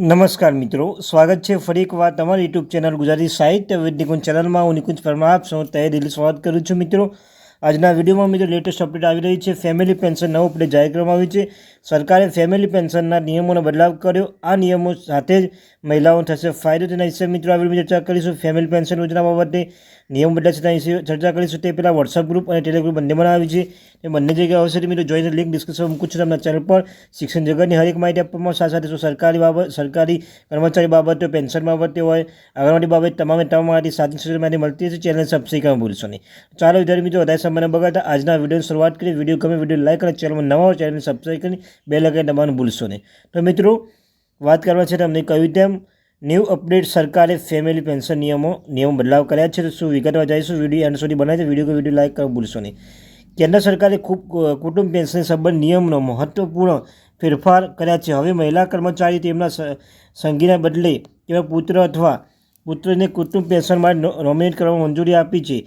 નમસ્કાર મિત્રો, સ્વાગત છે ફરી એક વાર તમારી યુટ્યુબ ચેનલ ગુજરાતી સાહિત્ય વિદ્યકુંજ ચેનલમાં. હું નિકુંજ પરમાર આપ સૌ તહે દિલ્હી સ્વાગત કરું છું મિત્રો. આજના વિડીયોમાં મિત્રો લેટેસ્ટ અપડેટ આવી રહી છે. ફેમિલી પેન્શન નવો અપડેટ જાહેર કરવામાં આવ્યું છે. સરકારે ફેમિલી પેન્શનના નિયમોનો બદલાવ કર્યો. આ નિયમો સાથે જ મહિલાઓ થશે ફાયદો તેના વિશે મિત્રો આ ચર્ચા કરીશું. ફેમિલી પેન્શન યોજના બાબતે નિયમ બદલાશે તેના વિશે ચર્ચા કરીશું. તે પહેલાં વોટ્સઅપ ગ્રુપ અને ટેલિગ્રુપ બંને બનાવ્યું છે. તે બંને જગ્યાએ આવશે મિત્રો જોઈને લિંક ડિસ્ક્રિપ્શન મૂકું છું તમને ચેનલ પર. શિક્ષણ જગતની હરેક માહિતી આપવામાં સાથે સાથે શું સરકારી બાબત, સરકારી કર્મચારી બાબતો પેન્શન બાબતે હોય આંગણવાડી બાબત તમામે તમામ માહિતી સાચી સૂચના માહિતી મળતી હશે ચેનલ સબસ્ક્રાઈબ કરવા ભૂલશો નહીં. ચાલો વિદ્યાર્થી મિત્રો, વધારે સમયને બગાડતા આજના વિડીયોની શરૂઆત કરી વીડિયો ગમે વીડિયો લાઈક અને ચેનલમાં નવા હોય ચેનલને સબસ્ક્રાઈબ કરી બે લગાવી દબાવવાનું ભૂલશો નહીં. તો મિત્રો, વાત કરવા છે તમને કહ્યું તેમ ન્યૂ અપડેટ સરકારે ફેમિલી પેન્શન નિયમો નિયમો બદલાવ કર્યા છે. તો શું વિગતમાં જઈશું? વીડિયો એન્ડ સુધી બનાવી વીડિયો વીડિયો લાઈક કરવા ભૂલશો નહીં. કેન્દ્ર સરકારે ખૂબ કુટુંબ પેન્શન સંબંધ નિયમનો મહત્વપૂર્ણ ફેરફાર કર્યા છે. હવે મહિલા કર્મચારી તેમના સંગીના બદલે તેમના પુત્ર અથવા પુત્રને કુટુંબ પેન્શન માટે નોમિનેટ કરવામાં મંજૂરી આપી છે,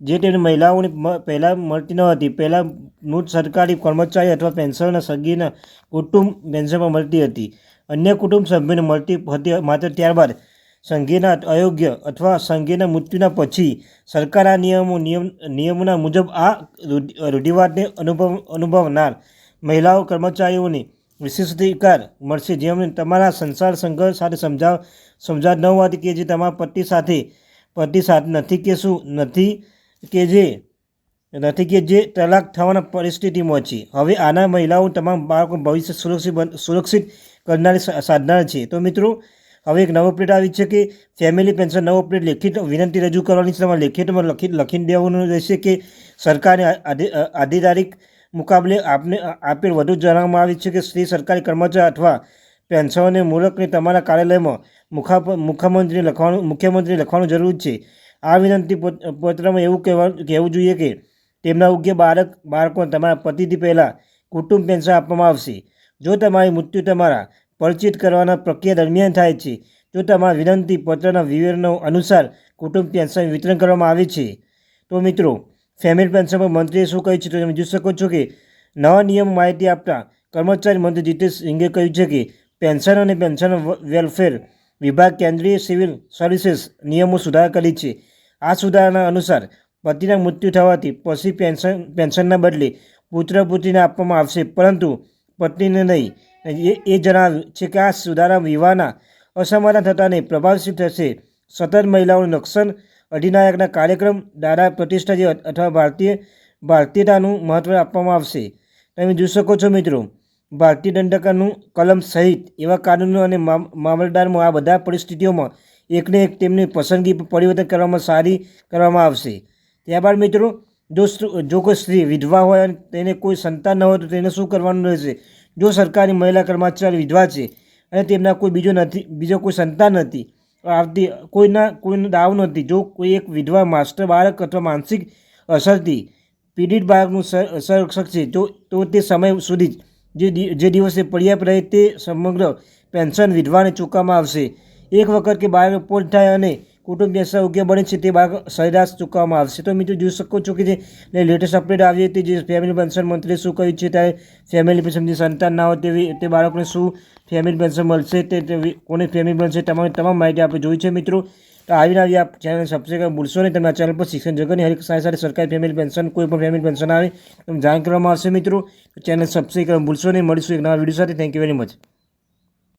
જે તેમને મહિલાઓને પહેલાં મળતી ન હતી. પહેલાં મૃત સરકારી કર્મચારી અથવા પેન્શનના સગીના કુટુંબ પેન્શનમાં મળતી હતી. અન્ય કુટુંબ સભ્યોને મળતી હતી માત્ર ત્યારબાદ સંઘીના અયોગ્ય અથવા સંઘીના મૃત્યુના પછી સરકાર આ નિયમો, નિયમ, નિયમોના મુજબ આ રૂઢિ- રૂઢિવાદને અનુભવ, અનુભવનાર મહિલાઓ, કર્મચારીઓને વિશેષાધિકાર મળશે. જેમને તમારા સંસાર સંઘર્ષ સાથે સમજાવ સમજાવ ન હોવાથી કે જે તમારા પતિ સાથે પતિ સાથે નથી કે શું? નથી કે જે, નથી કે જે તલાક થવાના પરિસ્થિતિમાં છે. હવે આના મહિલાઓ તમામ બાળકો ભવિષ્ય સુરક્ષિત સુરક્ષિત કરનારી સાધનાર છે. તો મિત્રો હવે એક નવો અપડેટ આવી છે કે ફેમિલી પેન્શન નવો અપડેટ લેખિત વિનંતી રજૂ કરવાની છે. તમારે લેખિતમાં લખી લખીને દેવાનું રહેશે કે સરકારે આધિકારિક મુકાબલે આપને આપેલ વધુ જણાવવામાં આવી છે કે સ્ત્રી સરકારી કર્મચારી અથવા પેન્શનને મૂળકને તમારા કાર્યાલયમાં મુખા મુખ્યમંત્રી લખવાનું મુખ્યમંત્રી લખવાનું જરૂર છે. આ વિનંતી પત- પત્રમાં એવું કહેવા કહેવું જોઈએ કે તેમના યોગ્ય બાળક બાળકોને તમારા પતિથી પહેલાં કુટુંબ પેન્શન આપવામાં આવશે. જો તમારી મૃત્યુ તમારા પરિચિત કરવાના પ્રક્રિયા દરમિયાન થાય છે. જો તમારા વિનંતી પત્રના વિવરણો અનુસાર કુટુંબ પેન્શન વિતરણ કરવામાં આવે છે. તો મિત્રો, ફેમિલી પેન્શન પર મંત્રીએ શું કહ્યું છે તો તમે જોઈ શકો છો કે નવા નિયમ માહિતી આપતા કર્મચારી મંત્રી જીતેશ સિંઘે કહ્યું છે કે પેન્શન અને પેન્શન વેલફેર વિભાગ કેન્દ્રીય સિવિલ સર્વિસીસ નિયમો સુધારા કરી છે. આ સુધારાના અનુસાર પતિના મૃત્યુ થવાથી પછી પેન્શન, પેન્શનના બદલે પુત્ર પુત્રીને આપવામાં આવશે. પરંતુ પત્નીને નહીં. એ એ જણાવ્યું છે કે આ સુધારા વિવાહના અસમાધાન થતાને પ્રભાવશીલ થશે. સતત મહિલાઓનું રક્ષણ અધિનાયકના કાર્યક્રમ દાદા પ્રતિષ્ઠા જે અથવા ભારતીય, ભારતીયતાનું મહત્ત્વ આપવામાં આવશે. તમે જોઈ શકો છો મિત્રો, ભારતીય દંડકાનું કલમ સહિત એવા કાનૂનો અને મામ- મામલતદારમાં આ બધા પરિસ્થિતિઓમાં એકને એક તેમની પસંદગી પર પરિવર્તન કરવામાં સારી કરવામાં આવશે. ત્યારબાદ મિત્રો જો જો કોઈ સ્ત્રી વિધવા હોય અને તેને કોઈ સંતાન ન હોય તો તેને શું કરવાનું રહેશે? જો સરકારી મહિલા કર્મચારી વિધવા છે અને તેમના કોઈ બીજો નથી, બીજો કોઈ સંતાન નથી આવતી કોઈના, કોઈનો દાવ નથી. જો કોઈ એક વિધવા માસ્ટર, બાળક અથવા માનસિક અસરથી પીડિત બાળકનું સર- સંરક્ષક છે તો તો તે સમય સુધી જ, જે જે દિવસે પર્યાપ્ત રહે તે સમગ્ર પેન્શન વિધવાને ચૂકવવામાં આવશે. એક વખત કે બાળક પોત થાય અને કુટુંબ પેન્શન યોગ્ય બને છે તે ભાગ સરેરાશ ચૂકવવામાં આવશે. તો મિત્રો જોઈ શકો છો કે જે લેટેસ્ટ અપડેટ આવી હતી, જે ફેમિલી પેન્શન મંત્રીએ શું કહ્યું છે, ત્યારે ફેમિલી પેન્શનની સંતાન ના હોય તેવી તે બાળકોને શું ફેમિલી પેન્શન મળશે તે કોને ફેમિલી બનશે તમારી તમામ માહિતી આપણે જોઈ છે મિત્રો. તો આવીને આવી આપ ચેનલ સબસ્ક્રાઈબ ભૂલશો નહીં, તમે આ ચેનલ પર શિક્ષણ જગતની હરેક સાથે સાથે સરકારી ફેમિલી પેન્શન કોઈ પણ ફેમિલી પેન્શન આવે તમે જાણ કરવામાં આવશે મિત્રો. ચેનલ સબસ્ક્રાઈબ ભૂલશો નહીં, મળીશું એક નવા વીડિયો સાથે. Thank you very much